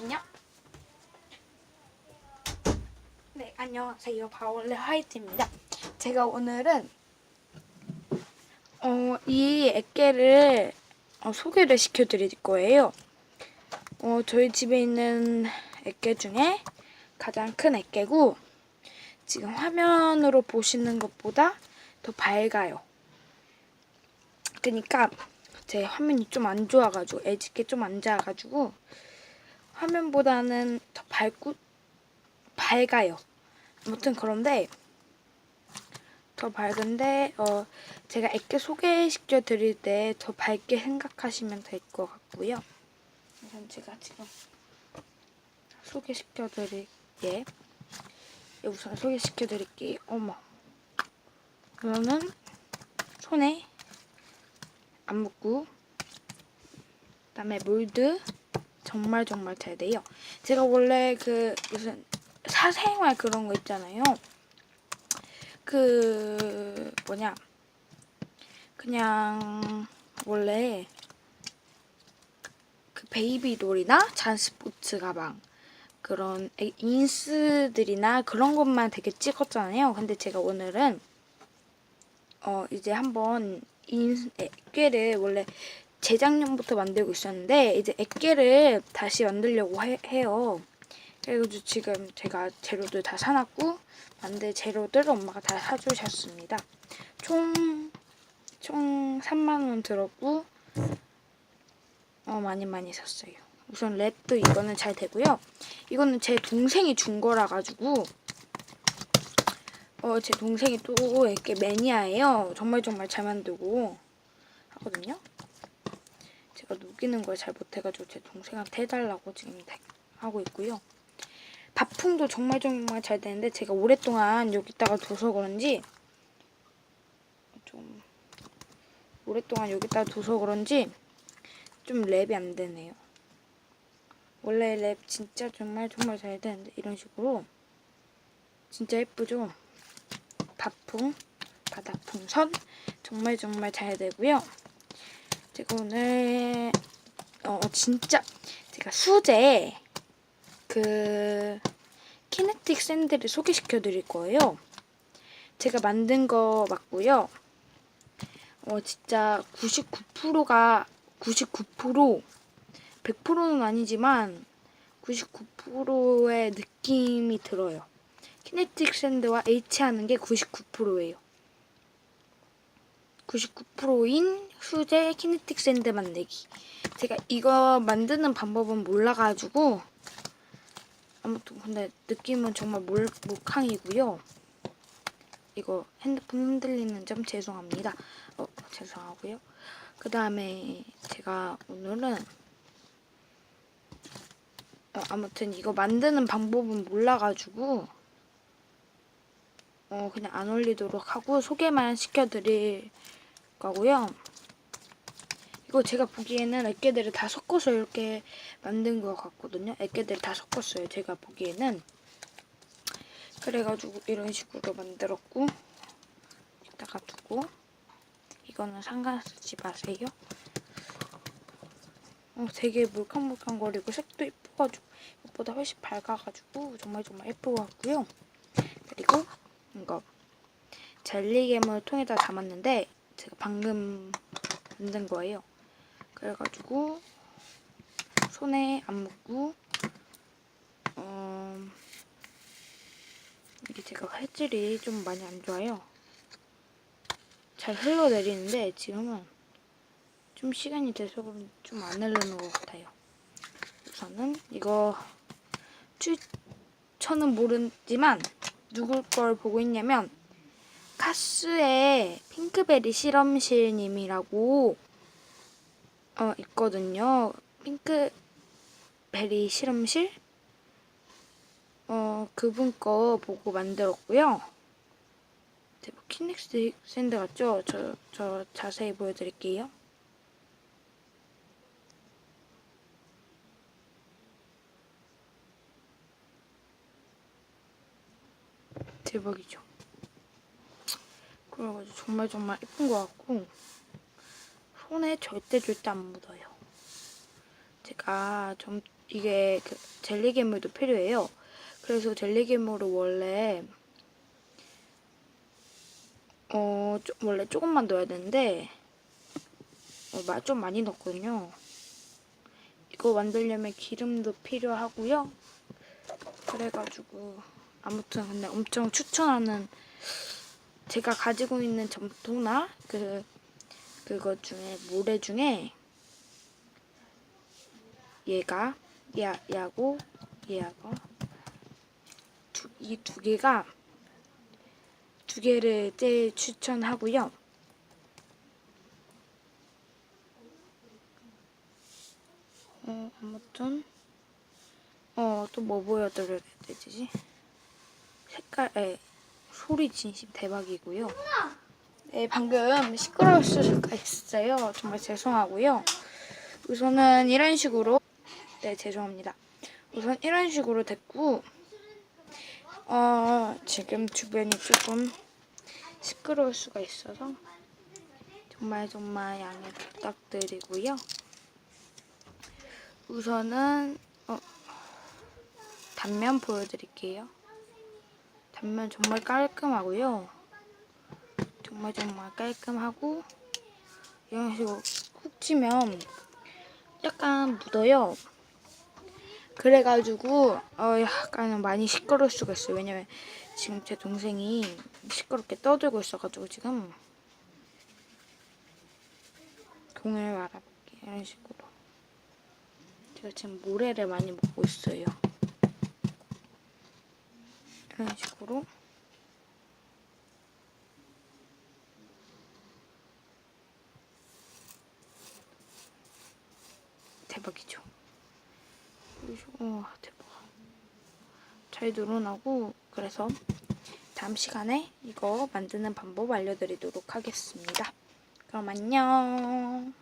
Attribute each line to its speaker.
Speaker 1: 잠시만요. 네, 안녕하세요. 바울레 화이트입니다. 제가 오늘은 어, 이 액계를 어, 소개를 시켜드릴 거예요. 어, 저희 집에 있는 액계 중에 가장 큰 액계고 지금 화면으로 보시는 것보다 더 밝아요. 그러니까 제 화면이 좀 안 좋아가지고 애지게 좀 안 좋아가지고 화면보다는 더 밝고 밝아요. 아무튼 그런데 더 밝은데 어 제가 액계 소개시켜 드릴 때 더 밝게 생각하시면 될 것 같고요. 우선 제가 지금 소개시켜 드릴게 우선 소개시켜 드릴게요. 어머. 이거는 손에 안 묻고 그다음에 몰드 정말 정말 잘 돼요. 제가 원래 그 무슨 사생활 그런 거 있잖아요. 그 뭐냐 그냥 원래 그 베이비 돌이나 잔스포츠 가방 그런 에- 인스들이나 그런 것만 되게 찍었잖아요. 근데 제가 오늘은 어 이제 한번 인 액괴를 원래 재작년부터 만들고 있었는데 이제 액괴를 다시 만들려고 해, 해요. 그래가지고 지금 제가 재료들 다 사놨고 만들 재료들 엄마가 다 사주셨습니다. 총, 총 3만원 들었고 어, 많이 많이 샀어요. 우선 랩도 이거는 잘 되고요. 이거는 제 동생이 준 거라 가지고 어, 제 동생이 또 이렇게 매니아예요. 정말 정말 잘 만들고 하거든요. 제가 녹이는 걸 잘 못해가지고 제 동생한테 해달라고 지금 대- 하고 있고요. 밥풍도 정말 정말 잘 되는데 제가 오랫동안 여기다가 둬서 그런지 좀 오랫동안 여기다가 둬서 그런지 좀 랩이 안 되네요. 원래 랩 진짜 정말 정말 잘 되는데 이런 식으로 진짜 예쁘죠? 밥풍, 바닥풍선 정말 정말 잘 되고요. 제가 오늘 어 진짜 제가 수제 그 키네틱 샌드를 소개시켜 드릴 거예요. 제가 만든 거 맞고요. 어 진짜 99%가 99% 100%는 아니지만 99%의 느낌이 들어요. 키네틱 샌드와 H 하는 게 99%예요. 99%인 수제 키네틱 샌드 만들기. 제가 이거 만드는 방법은 몰라가지고 아무튼 근데 느낌은 정말 몰, 몰캉이고요. 이거 핸드폰 흔들리는 점 죄송합니다. 어, 죄송하고요. 그 다음에 제가 오늘은 어, 아무튼 이거 만드는 방법은 몰라가지고 어, 그냥 안 올리도록 하고 소개만 시켜드릴 거고요. 이거 제가 보기에는 액계들을 다 섞어서 이렇게 만든 것 같거든요. 액계들을 다 섞었어요. 제가 보기에는. 그래가지고 이런 식으로 만들었고 이따가 두고 이거는 상관쓰지 마세요. 어, 되게 물캉물캉거리고 색도 예뻐가지고 이것보다 훨씬 밝아가지고 정말 정말 것 같고요. 그리고 이거 젤리괴물 통에다 담았는데 제가 방금 만든 거예요. 그래가지고 손에 안 묻고 어, 이게 제가 화질이 좀 많이 안 좋아요. 잘 흘러내리는데 지금은 좀 시간이 돼서 좀안 흐르는 것 같아요. 우선은 이거 추천은 모르지만 누굴 걸 보고 있냐면 카스의 핑크베리 실험실님이라고 어 있거든요. 핑크베리 실험실 어 그분 거 보고 만들었고요. 대박 키넥스 샌드 같죠? 저, 저 자세히 보여드릴게요. 대박이죠. 그래가지고 정말 정말 예쁜 것 같고 손에 절대 절대 안 묻어요. 제가 좀 이게 그 젤리 괴물도 필요해요. 그래서 젤리 괴물을 원래 어 조- 원래 조금만 넣어야 되는데 어, 마- 좀 많이 넣었거든요. 이거 만들려면 기름도 필요하고요. 그래가지고 아무튼 근데 엄청 추천하는 제가 가지고 있는 점토나 그 그거 중에 모래 중에 얘가 야 야고 얘하고 이 두 개가 두 개를 제일 추천하고요. 어 아무튼 어 또 뭐 보여드려야 되지? 색깔 에 소리 진심 대박이고요. 네 방금 시끄러울 수가 있어요. 정말 죄송하고요. 우선은 이런 식으로 네 죄송합니다. 우선 이런 식으로 됐고 어 지금 주변이 조금 시끄러울 수가 있어서 정말 정말 양해 부탁드리고요. 우선은 어, 단면 보여드릴게요. 단면 정말 깔끔하고요. 정말 정말 깔끔하고 이런 식으로 쿡 치면 약간 묻어요. 그래가지고 어 약간 많이 시끄러울 수가 있어요. 왜냐면 지금 제 동생이 시끄럽게 떠들고 있어가지고 지금 공을 말아볼게요. 이런 식으로 제가 지금 모래를 많이 먹고 있어요. 이런 식으로 대박이죠. 와 대박. 잘 늘어나고 그래서 다음 시간에 이거 만드는 방법 알려드리도록 하겠습니다. 그럼 안녕.